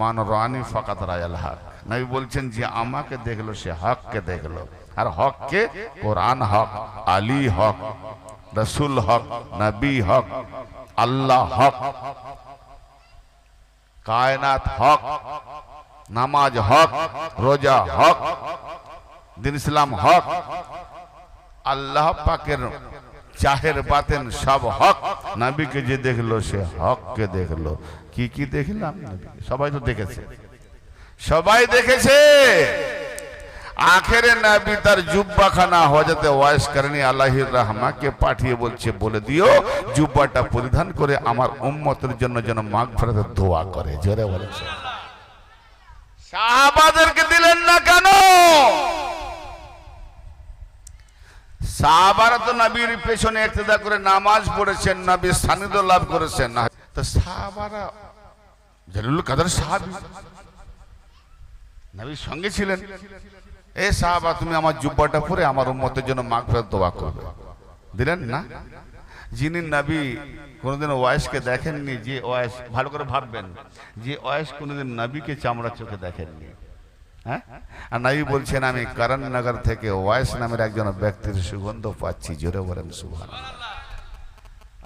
মান রানি ফাকাত রায়াল হক। নবী বলছেন যে আমাকে দেখল, সে হককে দেখল। আর হককে কোরআন হক, আলী হক, রসুল হক, নবী হক, আল্লাহ হক, কায়নাত হক, নামাজ হক, রোজা হক, দিন ইসলাম হক, আল্লাহ পাকের চাহের বাতেন সব হক। নবীকে যে দেখল সে হককে দেখল। কি কি দেখলাম? সবাই তো দেখেছে। সবাই দেখেছে। আখেরে নবী তার জুব্বাখানা হজরতে ওয়াইস কারণী আল্লাহির রহমাকে পাঠিয়ে বলছে বলে দিও জুব্বাটা পরিধান করে আমার উম্মতের জন্য যেন মাঘ ফেরাতে দোয়া করে। জোরে বলেছে। সাহাবাদেরকে দিলেন না কেন সাহাবারা তো নবীর পেছনে ইক্তেদা করে নামাজ পড়েছেন নবীর সান্নিধ্য লাভ করেছেন। না তো সাহাবারা জালিলুল কাদের সাহাবী? নবীর সঙ্গে ছিলেন। এ সাহাবা, তুমি আমার জুব্বাটা পরে আমার উম্মতের জন্য মাগফিরাত দোয়া করবে। দিলেন না? যিনি নবী কোনোদিন ওয়াইসকে দেখেননি, যে ওয়াইস ভালো করে ভাববেন, যে ওয়াইস কোনোদিন নবীকে চামড়া চোখে দেখেননি। হ্যাঁ? আর নবী বলছেন, আমি করণনগর থেকে ওয়াইস নামের একজন ব্যক্তির সুগন্ধ পাচ্ছি। জোরে বলেন সুভান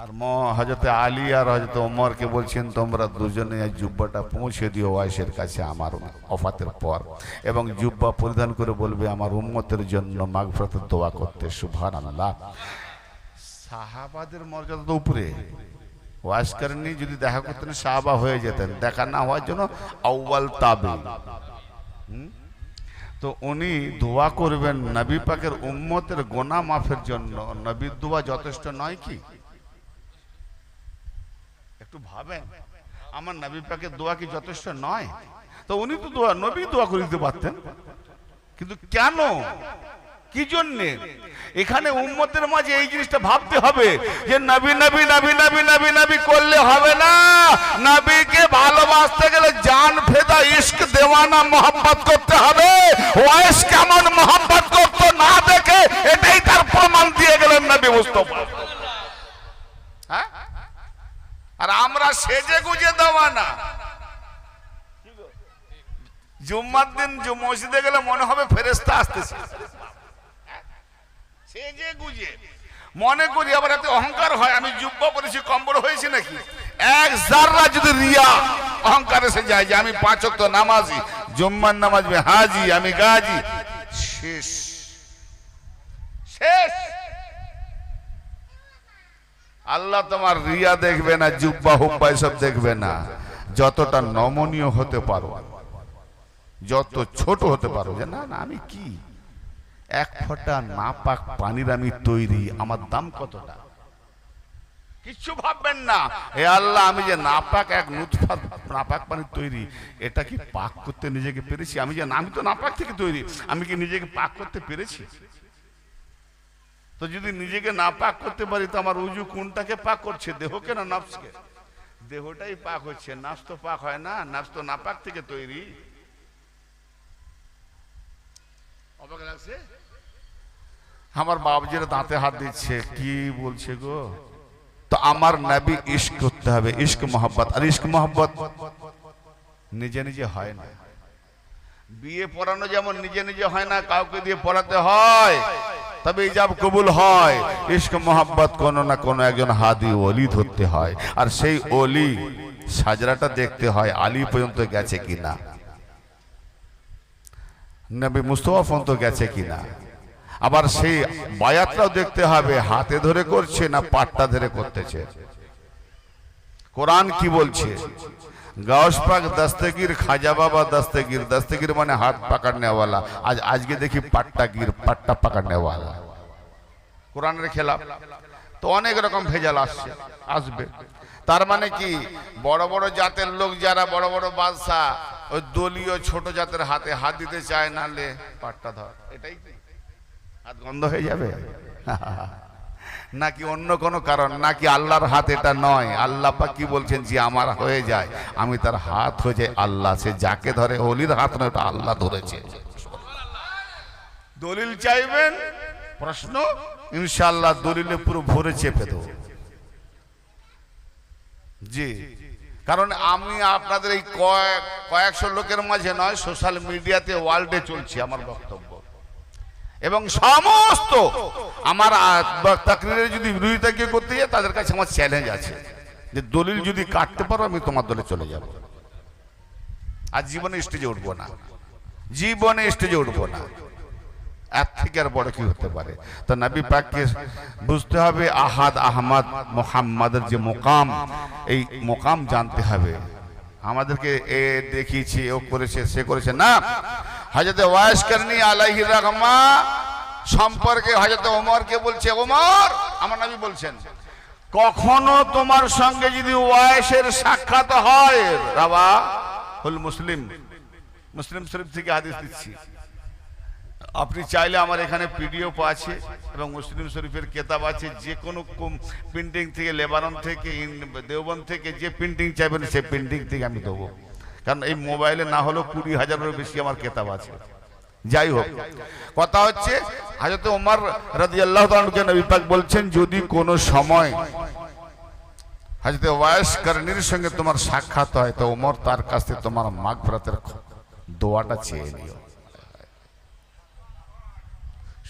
আর ম হজরতে আলী আর হজরত ওমরকে বলছেন, তোমরা দুজনে জুব্বাটা পৌঁছে দিও ওয়াইসের কাছে আমার অফাতের পর। এবং জুব্বা পরিধান করে বলবে, আমার উম্মতের জন্য মাগফরাতের দোয়া করতে। সুভান আল্লাহ সাহাবাদের মর্যাদা তো উপরে। ওয়াইস করেননি যদি দেখা করতেন, সাহাবা হয়ে যেতেন। দেখা না হওয়ার জন্য আউ্বাল তাবে। তো উনি দোয়া করবেন নবী পাকের উম্মতের গোনা মাফের জন্য। নবীর দোয়া যথেষ্ট নয় কি? একটু ভাবেন, আমার নবী পাকের দোয়া কি যথেষ্ট নয়? তো উনি তো দোয়া, নবী দোয়া করে দিতে পারতেন। কিন্তু কেন? কি জন্যে? এখানে উম্মতের মাঝে এই জিনিসটা ভাবতে হবে যে নবী নবী নবী নবী নবী নবী করলে হবে না। নবীকে ভালোবাসতে গেলে জান, ফেদা ইস্ক দেওয়ানা মোহাম্মত করতে হবে। ওয়েস কেমন মোহাম্মত করতো না দেখে এটাই তার প্রমাণ দিয়ে গেলেন নবী মুস্তফা। হ্যাঁ? আর আমরা সেজে গুজে দেওয়া না জুম্মার দিন মসজিদে গেলে মনে হবে ফেরেস্তা আসতেছে। মনে করি আবার এত অহংকার হয়, আমি যুব্ব পড়েছি কম্বল হয়েছি নাকি? এক জাররা যদি রিয়া অহংকার এসে যায় যে আমি পাঁচ ওয়াক্ত নামাজি, জুম্মার নামাজ হাজি, আমি গাজি। শেষ। শেষ। আল্লাহ তোমার রিয়া দেখবে না, জুব্বা হুব্বা এসব দেখবে না। যতটা নমনীয় হতে পারো, যত ছোট হতে পারো, যে না না, আমি কি? এক ফোঁটা নাপাক পানির আমি তৈরি, আমার দাম কতটা? কিচ্ছু ভাববেন না। হে আল্লাহ, আমি যে নাপাক এক নুৎফাত নাপাক পানির তৈরি, এটা কি পাক করতে নিজেকে পেরেছি? আমি যে, আমি তো নাপাক থেকে তৈরি, আমি কি নিজেকে পাক করতে পেরেছি? তো যদি নিজেকে না পাক করতে পারি, তো আমার উজু কোনটাকে পাক করছে? দেহকে না নফসকে? দেহটাই পাক হচ্ছে, নাফস তো পাক হয় না, নাফস তো নাপাক থেকে তৈরি। অবাক লাগছে? আমার বাবজির দাঁতে হাত দিচ্ছে। কি বলছে গো? তো আমার নবী ইশক করতে হবে, ইশক মোহাব্বত। আর ইশক মোহাব্বত নিজে নিজে হয় না। বিয়ে পড়ানো যেমন নিজে নিজে হয় না, কাউকে দিয়ে পড়াতে হয়, তবে ইজাব কবুল হয়। ইশক মোহাব্বত কোনো না কোনো একজন হাদি অলি ধরতে হয়। আর সেই অলি সাজরাটা দেখতে হয়, আলী পর্যন্ত গেছে কিনা। নবী মুস্তফা পর্যন্ত গেছে কিনা। আবার সেই বায়াতটাও দেখতে হবে, হাতে ধরে করছে না পাটটা ধরে করতেছে? কোরআন কি বলছে? গাউসপাক দস্তগীর, খাজা বাবা দস্তগীর দস্তগীর মানে হাত পাকড়নেওয়ালা আজ, আজকে দেখি পাট্টাগির পাট্টা পাকড়নেওয়ালা কোরআনের খেলাফ। তো অনেক রকম ভেজাল আসছে, আসবে। তার মানে কি? বড় বড় জাতের লোক যারা বড় বড় বাদশাহ, ওই দলীয় ছোট জাতের হাতে হাত দিতে চায় নালে পাট্টা ধর। এটাই হাত গন্ধ হয়ে যাবে? নাকি অন্য কোনো কারণ? নাকি আল্লাহর হাত এটা নয়? আল্লাহ কি বলছেন? যে আমার হয়ে যায়। আমি তার হাত হয়ে যায় আল্লাহ সে যাকে ধরে, অলির হাত নয়, ওটা আল্লাহ ধরেছে। দলিল চাইবেন? প্রশ্ন? ইনশাল্লাহ দলিলে পুরো ভরে চেপে দেবো। জি। কারণ আমি আপনাদের এই কয়েক, কয়েকশো লোকের মাঝে নয়, সোশ্যাল মিডিয়াতে ওয়ার্ল্ডে চলছি আমার বক্তব্য। এবং সমস্ত আমার তাকরিরের যদি বিরোধিতা কেউ করতে যায়, তাদের কাছে আমার চ্যালেঞ্জ আছে। যে দলিল যদি কাটতে পারো, আমি তোমার দলে চলে যাব। আর জীবনে স্টেজে উঠবো না। জীবনে স্টেজে উঠবো না। এর থেকে আর বড় কি হতে পারে? তো নবী পাককে বুঝতে হবে, আহাদ আহমদ মোহাম্মদের যে মোকাম, এই মোকাম জানতে হবে। আমাদেরকে এ দেখিয়েছে, ও করেছে, সে করেছে। না হজরত ওয়াইস করনি আলাইহি রহমা সম্পর্কে হজরত ওমরকে বলছে, ওমর, আমার নবী বলছেন, কখনো তোমার সঙ্গে যদি ওয়াইসের সাক্ষাৎ হয় রাবা হল মুসলিম মুসলিম শরীফ থেকে হাদিস দিচ্ছি। আপনি চাইলে আমার এখানে পিডিএফ আছে এবং মুসলিম শরীফের কেতাব আছে যে কোনো প্রিন্টিং থেকে লেবানন থেকে দেওবন্দ থেকে যে প্রিন্টিং চাইবেন সেই প্রিন্টিং থেকে আমি দেবো। কারণ এই মোবাইলে না হলেও কুড়ি হাজারেরও বেশি আমার কেতাব আছে। যাই হোক, কথা হচ্ছে হাজরত ওমর রাজি আল্লাহ নবী বলছেন, যদি কোনো সময় হাজরত ওয়াইস করণীর সঙ্গে তোমার সাক্ষাৎ হয়, তো ওমর তার কাছ থেকে তোমার মাঘ ভ্রাতের দোয়াটা চেয়ে নিও।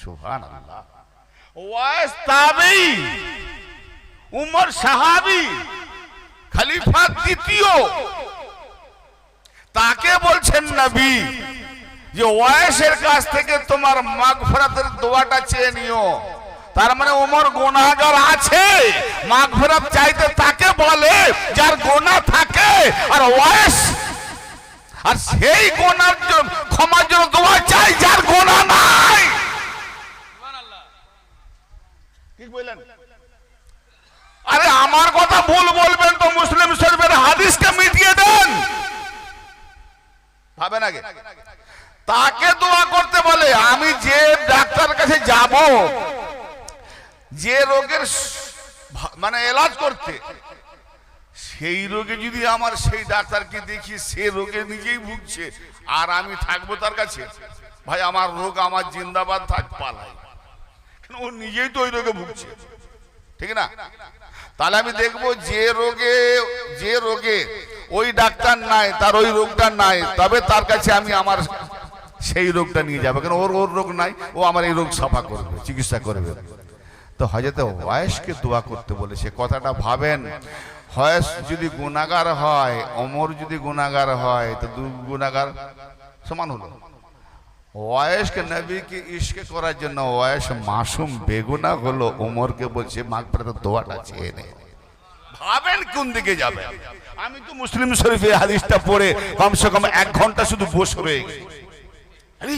সুবহান আল্লাহ তাবেই উমর সাহাবী, খলিফা দ্বিতীয় তাকে বলছেন নবী যে ওয়াইসের কাছ থেকে তোমার মাগফিরাতের দোয়াটা চেয়ে নিও। তার মানে ওমর গুনাহগার আছে, মাগফিরাত চাইতে তাকে বলে যার গোনা থাকে আর ওয়াইস আর সেই গোনার জন্য ক্ষমার জন্য দোয়া চাই যার গোনা নাই। ঠিক বললেন? আরে আমার কথা ভুল বলবেন তো মুসলিম শরীফের হাদিসকে মিটিয়ে দেন। ভাবেন আগে। তাকে দোয়া করতে বলে, আমি যে ডাক্তার কাছে যাব, যে রোগের মানে এলাজ করতে, সেই রোগে যদি আমার সেই ডাক্তারকে দেখি, সে রোগে নিজেই ভুগছে, আর আমি থাকব তার কাছে, ভাই, আমার রোগ আমার জিন্দাবাদ, থাক, পালাই। ও নিজেই তো ওই রোগে ভুগছে। ঠিক না? তাহলে আমি দেখব যে রোগে যে রোগে ওই ডাক্তার নাই, তার ওই রোগটা নাই, তবে তার কাছে আমি আমার সেই রোগটা নিয়ে যাব। কেন ওর ওর রোগ নাই, ও আমার এই রোগ সাফা করবে, চিকিৎসা করবে। তো হজরত ওয়াইসকে দোয়া করতে বলেছে কথাটা ভাবেন হয়স যদি গুণাগার হয় অমর যদি গুণাগার হয়, তো দু গুণাগার সমান হলো। ওয়াইসকে নবীকে ইশকে করার জন্য ওয়াইস মাসুম বেগুনা হলো, ওমরকে বলছে মাগ তো দোয়াটা চেয়ে নে। ভাবেন কোন দিকে যাবে আমি তো মুসলিম শরীফে হাদিসটা পড়ে কমসে কম এক ঘণ্টা শুধু বসে রয়ে আরে,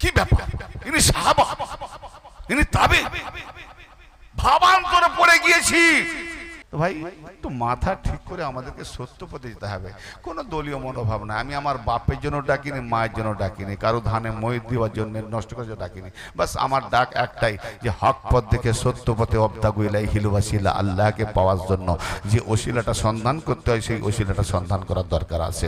কি ব্যাপার? ইনি সাহাবা ইনি তাবে। ভাবান্তরে পড়ে গিয়েছি। ভাই, একটু মাথা ঠিক করে আমাদেরকে সত্য পথে যেতে হবে। কোনো দলীয় মনোভাব না আমি আমার বাপের জন্য ডাকিনি, মায়ের জন্য ডাকিনি, কারও ধানে ময়ূর দেওয়ার জন্য, নষ্ট করার জন্য ডাকিনি। বাস আমার ডাক একটাই, যে হক পথ দেখে সত্য পথে অবদাগুইলাই হিলুবাসিলা আল্লাহকে পাওয়ার জন্য। যে ওসিলাটা সন্ধান করতে হয়, সেই ওসিলাটা সন্ধান করার দরকার আছে।